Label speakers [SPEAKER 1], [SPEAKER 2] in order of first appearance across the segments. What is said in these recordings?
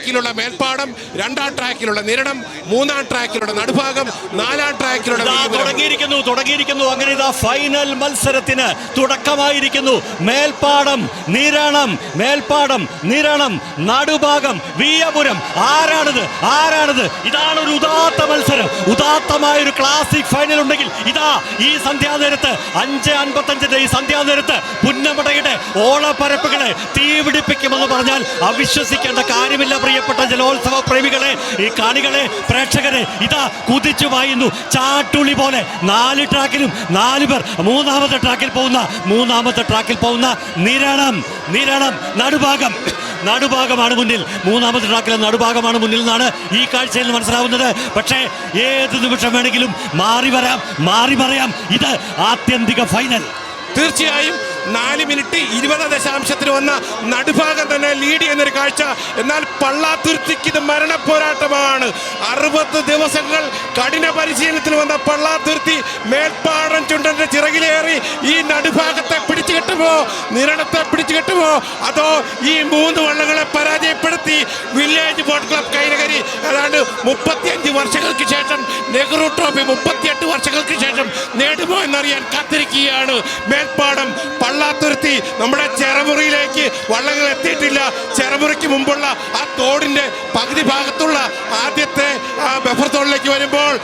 [SPEAKER 1] ട്രാക്കിലുള്ള മേൽപ്പാടം രണ്ടാം ട്രാക്കിലുള്ള നിരണം മൂന്നാം ട്രാക്കിലുള്ള നടുഭാഗം നാലാം ട്രാക്കിലുള്ള
[SPEAKER 2] തുടങ്ങിയിരിക്കുന്നു തുടങ്ങിയിരിക്കുന്നു. അങ്ങനെ ഇതാ ഫൈനൽ മത്സരത്തിന് തുടക്കമായിരിക്കുന്നു. മേൽപ്പാടം നിരണം മേൽപ്പാടം നിരണം നടുഭാഗം വീയപുരം ആരാണിത്? ആരാണിത്? ഇതാണ് ഒരു ഉദാത്ത മത്സരം. ഉദാത്തമായ ഒരു ക്ലാസിക് ഫൈനൽ ഉണ്ടെങ്കിൽ ഇതാ ഈ സന്ധ്യാനേരത്ത് അഞ്ച് അൻപത്തഞ്ചിന്റെ ഈ സന്ധ്യാനേരത്ത് പുന്നമടയുടെ ഓളപ്പരപ്പുകളെ തീപിടിപ്പിക്കുമെന്ന് പറഞ്ഞാൽ അവിശ്വസിക്കേണ്ട കാര്യമില്ല പ്രിയപ്പെട്ട ജലോത്സവ പ്രേമികളെ ഈ കാണികളെ പ്രേക്ഷകരെ ഇതാ കുതിച്ചു വായുന്നു. ചാട്ടുളി പോലെ നാല് ട്രാക്കിലും നാല് പേർ. മൂന്നാമത്തെ ട്രാക്കിൽ പോകുന്ന മൂന്നാമത്തെ ട്രാക്കിൽ പോകുന്ന നിരണം നിരണം നടുഭാഗം. നടുഭാഗമാണ് മുന്നിൽ. മൂന്നാമത്തെ ട്രാക്കിലെ നടുഭാഗമാണ് മുന്നിൽ നിന്നാണ് ഈ കാഴ്ചയിൽ മനസ്സിലാവുന്നത്. പക്ഷേ ഏത് നിമിഷം വേണമെങ്കിലും മാറി വരാം മാറി പറയാം ഇത് ആത്യന്തിക ഫൈനൽ.
[SPEAKER 1] തീർച്ചയായും നാല് മിനിറ്റ് ഇരുപത് ദശാംശത്തിന് വന്ന നടുഭാഗം തന്നെ ലീഡ് ചെയ്യുന്നൊരു കാഴ്ച. എന്നാൽ പള്ളാത്തുരുത്തിക്ക് ഇത് മരണ പോരാട്ടമാണ് അറുപത് ദിവസങ്ങൾ കഠിന പരിശീലനത്തിൽ വന്ന പള്ളാത്തുരുത്തി മേൽപ്പാടം ചുണ്ടന്റെ ചിറകിലേറി ഈ നടുഭാഗത്തെ പിടിച്ചു കെട്ടുമോ? നിരണത്തെ പിടിച്ചു കെട്ടുമോ? അതോ ഈ മൂന്ന് വള്ളങ്ങളെ പരാജയപ്പെടുത്തി വില്ലേജ് ബോട്ട് ക്ലബ് കൈനകരി ഏതാണ്ട് മുപ്പത്തിയഞ്ച് വർഷങ്ങൾക്ക് ശേഷം നെഹ്റു ട്രോഫി മുപ്പത്തിയെട്ട് വർഷങ്ങൾക്ക് ശേഷം നേടുമോ എന്നറിയാൻ കാത്തിരിക്കുകയാണ്. മേൽപ്പാടം പള്ളാത്തുരുത്തി നമ്മുടെ ചെറമുറിയിലേക്ക് വള്ളങ്ങൾ എത്തിയിട്ടില്ല. ചെറമുറിക്ക് മുമ്പുള്ള ആ തോടിന്റെ പകുതി ഭാഗത്തുള്ള ആദ്യത്തെ ആ ബഫർ തോളിലേക്ക് വരുമ്പോൾ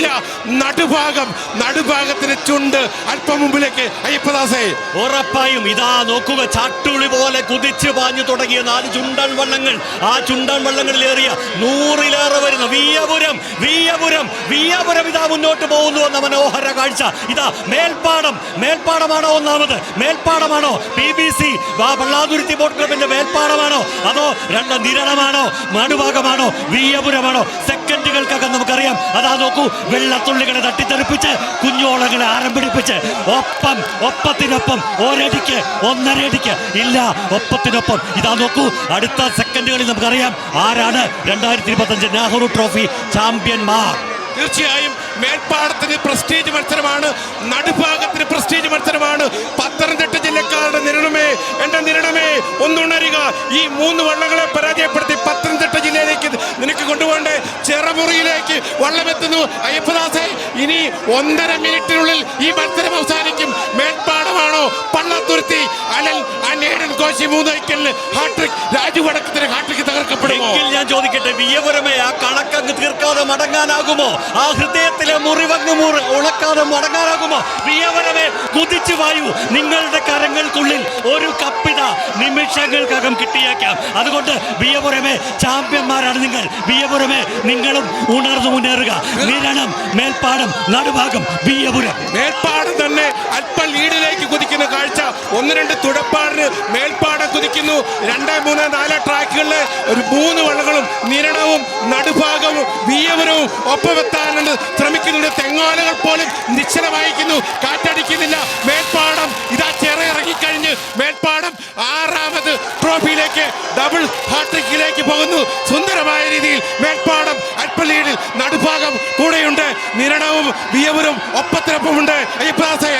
[SPEAKER 1] ഇല്ല. നടുഭാഗം നടുഭാഗത്തിന് ചുണ്ട് അല്പം മുമ്പിലേക്ക്. അയ്യപ്പദാസേ.
[SPEAKER 2] ഉറപ്പായും ഇതാ നോക്കുക ചാട്ടുളി പോലെ കുതിച്ചു പാഞ്ഞു തുടങ്ങിയ നാല് ചുണ്ടൻ വള്ളങ്ങൾ. ആ ചുണ്ടൻ വള്ളങ്ങളിലേറിയ നൂറിലേറെ വരുന്ന വീയപുരം വീയപുരം വീയപുരം ഇതാ മുന്നോട്ട് പോകുന്നു എന്ന മനോഹര കാഴ്ച. ഇതാ മേൽപ്പാടം. മേൽപ്പാടമാണോ ഒന്നാമത്? മേൽപ്പാടമാണോ? P B C Pallathuruthy boat ക്ലബിന്റെ മേൽപ്പാടമാണോ? അതോ രണ്ട് നിരണമാണോ? നടുഭാഗമാണോ വീയപുരമാണോ സെക്കൻഡുകൾക്കകം നമുക്കറിയാം. അതാ നോക്കൂ വെള്ളത്തുള്ളികളെ തട്ടിത്തെറിപ്പിച്ച് കുഞ്ഞോളങ്ങളെ ആരംഭിടിപ്പിച്ച് ഒപ്പം ഒപ്പത്തിനൊപ്പം ഒരടിക്ക് ഒന്നരടിക്ക് ഇല്ല ഒപ്പത്തിനൊപ്പം. ഇതാ നോക്കൂ അടുത്ത സെക്കൻഡുകളിൽ നമുക്കറിയാം ആരാണ് രണ്ടായിരത്തി ഇരുപത്തഞ്ച് നെഹ്റു ട്രോഫി ചാമ്പ്യന്മാർ
[SPEAKER 1] തീർച്ചയായും മേൽപ്പാടത്തിന് പ്രസ്റ്റീജ് മത്സരമാണ് നടുഭാഗത്തിന് പ്രസ്റ്റീജ് മത്സരമാണ്. പത്തനംതിട്ട ജില്ലക്കാരുടെ നിരണമേ എന്റെ നിരണമേ ഒന്നുണരുക. ഈ മൂന്ന് വള്ളങ്ങളെ പരാജയപ്പെടുത്തി വള്ളമെത്തുന്നു. അയ്യപ്പദാസെ ഇനി ഒന്നര മിനിറ്റിനുള്ളിൽ ഈ മത്സരം അവസാനിക്കും. മേൽപ്പാടമാണോ പള്ളത്തുരുത്തി? അനൽ അനേടൻ കോശി മൂന്ന് വൈക്കലിന് ഹാട്രിക് രാജു വടക്കത്തിന് ഹാട്രിക് തകർക്കപ്പെടുമോ?
[SPEAKER 2] ഞാൻ ചോദിക്കട്ടെ വിയപുരമേ ആ കണക്കങ്ങ് തീർക്കാതെ മടങ്ങാനാകുമോ? ആ ഹൃദയത്തിലെ മുറിവങ്ങ് മുറി ഉണക്കാതെ മടങ്ങാനാകുമോ? വിയപുരമേ കുതിച്ചു വായു നിങ്ങളുടെ കരങ്ങൾക്കുള്ളിൽ ഒരു കപ്പിത നിമിഷങ്ങൾക്കകം കിട്ടിയേക്കാം. അതുകൊണ്ട് വിയപുരമേ ചാമ്പ്യന്മാരാണ് നിങ്ങൾ. വിയപുരമേ നിങ്ങളും ഉണർന്നു മുന്നേറുക. നിരണം മേൽപ്പാടം നടുഭാഗം വിയപുരം.
[SPEAKER 1] മേൽപ്പാടം തന്നെ അല്പം ലീഡിലേക്ക് കുതിക്കുന്ന കാഴ്ച ഒന്ന് രണ്ട് തുടപ്പാടിന് മേൽപ്പാടം കുതിക്കുന്നു. രണ്ട് മൂന്ന് നാല് ട്രാക്കുകളിൽ ഒരു മൂന്ന് വള്ളങ്ങളും നിരണവും നടുഭാഗവും വീയവരവും ഒപ്പമെത്താനുണ്ട് ശ്രമിക്കുന്നുണ്ട് തെങ്ങോലകൾ പോലും നിശ്ചലമായിരിക്കുന്നു. കാറ്റടിക്കുന്നില്ല. മേൽപ്പാടം ഇതാ ചെറ ഇറങ്ങിക്കഴിഞ്ഞ് മേൽപ്പാടം ആറാമത് ട്രോഫിയിലേക്ക് ഡബിൾ ഹാട്രിക്കിലേക്ക് പോകുന്നു. സുന്ദരമായ രീതിയിൽ മേൽപ്പാടം അൽപ്പലീഡിൽ ലീഡിൽ നടുഭാഗം കൂടെയുണ്ട്. നിരണവും വിയവരും ഒപ്പത്തിനൊപ്പമുണ്ട്.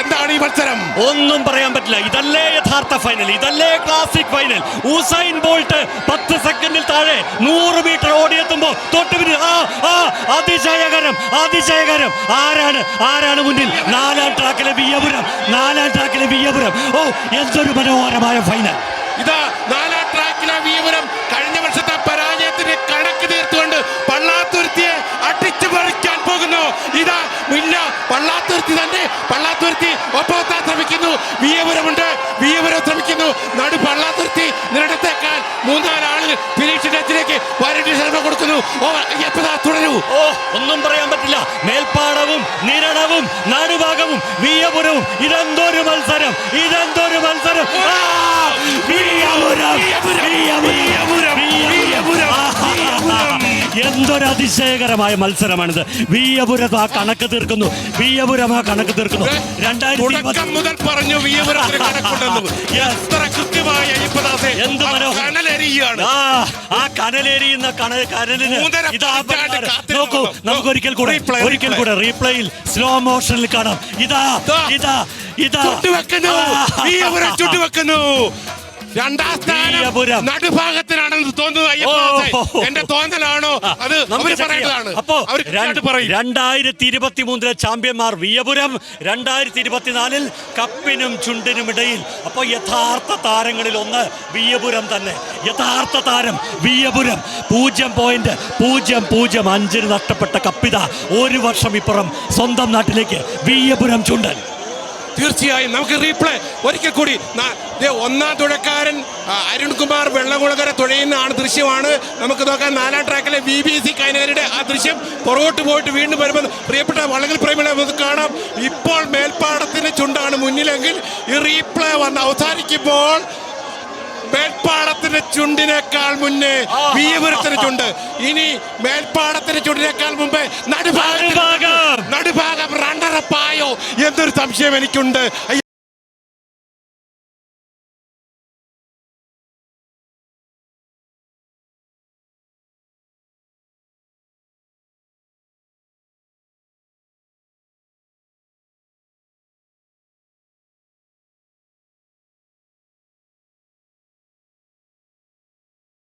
[SPEAKER 1] എന്താണ് ഈ മത്സരം?
[SPEAKER 2] ഒന്നും പറയാൻ പറ്റില്ല. ഇതല്ലേ യഥാർത്ഥ ഫൈനൽ ഇതല്ലേ ക്ലാസിക് ഫൈനൽ ഉസൈൻ ബോൾട്ട് പത്ത് സെക്കൻഡിൽ താഴെ നൂറ് മീറ്റർ ഓടിയെത്തുമ്പോൾ തൊട്ട് പിന്നിൽ ആ ആ അതിശയകരം അതിശയകരം. ആരാണ് ആരാണ് മുന്നിൽ? നാലാം ട്രാക്കിലെ വിയപുരം നാലാം ട്രാക്കിലെ വിയപുരം. ഓ എന്തൊരു മനോഹരമായ ഫൈനൽ
[SPEAKER 1] ഇതാ എപ്പതാ തുടരൂ?
[SPEAKER 2] ഓ ഒന്നും പറയാൻ പറ്റില്ല. മേൽപ്പാടവും നിരണവും നാടുഭാഗവും വീയപുരവും ഇതെന്തൊരു മത്സരം? ഇതെന്തൊരു മത്സരം! എന്തൊരു അതിശയകരമായ മത്സരമാണിത്. വീയപുരം ആ കണക്ക് തീർക്കുന്നു. വീയപുരം ആ കണക്ക് തീർക്കുന്നു. രണ്ടായിരത്തി
[SPEAKER 1] മുതൽ പറഞ്ഞു വീയപുരം കൃത്യമായ അയ്യപ്പദാസെ
[SPEAKER 2] എന്ത് മനോഹരം.
[SPEAKER 1] കനലരിയാണ്
[SPEAKER 2] ആ ആ കനലേരിയുന്ന കന കനലിന് ഇതാ നോക്കൂ. നമുക്ക് ഒരിക്കൽ കൂടെ ഒരിക്കൽ. കൂടെ റീപ്ലേയിൽ സ്ലോ മോഷനിൽ കാണാം ഇതാ. ഇതാ ഇതാ
[SPEAKER 1] ചുട്ടുവെക്കുന്നു ചുട്ടുവെക്കുന്നു രണ്ടാം സ്ഥാനം. നടുഭാഗത്തിനാണെന്ന് തോന്നുന്നത്. എന്റെ തോന്നലാണോ? അത് പറയേണ്ടതാണ്
[SPEAKER 2] അപ്പോ രണ്ടായിരത്തി ഇരുപത്തി മൂന്നിലെ ചാമ്പ്യന്മാർ വിയപുരം രണ്ടായിരത്തി ഇരുപത്തിനാലിൽ കപ്പിനും ചുണ്ടിനും ഇടയിൽ. അപ്പൊ യഥാർത്ഥ താരങ്ങളിൽ ഒന്ന് വിയപുരം തന്നെ. യഥാർത്ഥ താരം വിയപുരം. പൂജ്യം പോയിന്റ് പൂജ്യം പൂജ്യം അഞ്ചിന് നഷ്ടപ്പെട്ട കപ്പിത ഒരു വർഷം ഇപ്പുറം സ്വന്തം നാട്ടിലേക്ക് വിയപുരം ചുണ്ടൻ
[SPEAKER 1] തീർച്ചയായും നമുക്ക് റീപ്ലേ ഒരിക്കൽ കൂടി. ഒന്നാം തുഴക്കാരൻ അരുൺകുമാർ വെള്ളകുളകര തുഴയുന്ന ആണ് ദൃശ്യമാണ്. നമുക്ക് നോക്കാം നാലാം ട്രാക്കിലെ ബി ബി സി കൈനകരുടെ ആ ദൃശ്യം പുറകോട്ട് പോയിട്ട് വീണ്ടും വരുമ്പോൾ പ്രിയപ്പെട്ട വള്ളങ്ങൾ പ്രേമികളെ നമുക്ക് കാണാം. ഇപ്പോൾ മേൽപ്പാടത്തിന് ചുണ്ടാണ് മുന്നിലെങ്കിൽ ഈ റീപ്ലേ വന്ന് അവസാനിക്കുമ്പോൾ മേൽപ്പാടത്തിന്റെ ചുണ്ടിനേക്കാൾ മുന്നേ വീയപുരത്തിന് ചുണ്ട്. ഇനി മേൽപ്പാടത്തിന്റെ ചുണ്ടിനേക്കാൾ മുമ്പേ നടുഭാഗം.
[SPEAKER 2] നടുഭാഗം.
[SPEAKER 1] നടുഭാഗം റണ്ണറപ്പായോ എന്തൊരു സംശയം എനിക്കുണ്ട്.